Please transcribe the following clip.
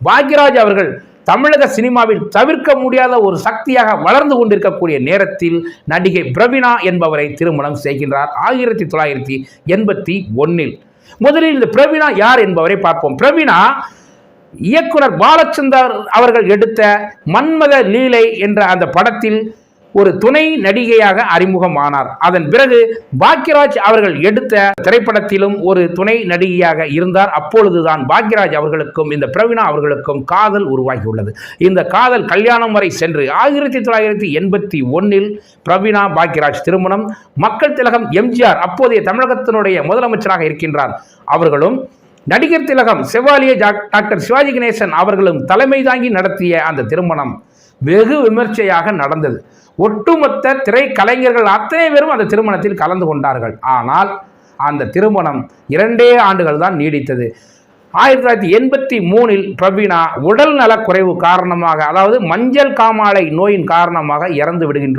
பாக்யராஜ் அவர்கள் தமிழக சினிமாவில் தவிர்க்க முடியாத ஒரு சக்தியாக வளர்ந்து கொண்டிருக்கக்கூடிய நேரத்தில் நடிகை பிரவினா என்பவரை திருமணம் செய்கின்றார். ஆயிரத்தி தொள்ளாயிரத்தி எண்பத்தி ஒன்னில் முதலில் இந்த பிரவீனா யார் என்பவரை பார்ப்போம். பிரவீனா இயக்குனர் பாலச்சந்தர் அவர்கள் எடுத்த மன்மத லீலை என்ற அந்த படத்தில் ஒரு துணை நடிகையாக அறிமுகமானார். அதன் பிறகு பாக்யராஜ் அவர்கள் எடுத்த திரைப்படத்திலும் ஒரு துணை நடிகையாக இருந்தார். அப்பொழுதுதான் பாக்யராஜ் அவர்களுக்கும் இந்த பிரவீணா அவர்களுக்கும் காதல் உருவாகியுள்ளது. இந்த காதல் கல்யாணம் வரை சென்று ஆயிரத்தி தொள்ளாயிரத்தி எண்பத்தி ஒன்னில் பிரவீணா பாக்யராஜ் திருமணம். மக்கள் திலகம் எம்ஜிஆர் அப்போதைய தமிழகத்தினுடைய முதலமைச்சராக இருக்கின்றார். அவர்களும் நடிகர் திலகம் செவாலிய டாக்டர் சிவாஜி கணேசன் அவர்களும் தலைமை தாங்கி நடத்திய அந்த திருமணம். வெகு விமர்சையாக நடந்தது. ஒட்டுமொத்த திரைக்கலைஞர்கள் அத்தனை பேரும் அந்த திருமணத்தில் கலந்து கொண்டார்கள். ஆனால் அந்த திருமணம் இரண்டே ஆண்டுகள் தான் நீடித்தது. ஆயிரத்தி தொள்ளாயிரத்தி எண்பத்தி மூணில் பிரவீணா உடல் நலக்குறைவு காரணமாக அதாவது மஞ்சள் காமாலை நோயின் காரணமாக இறந்து விடுகின்றார்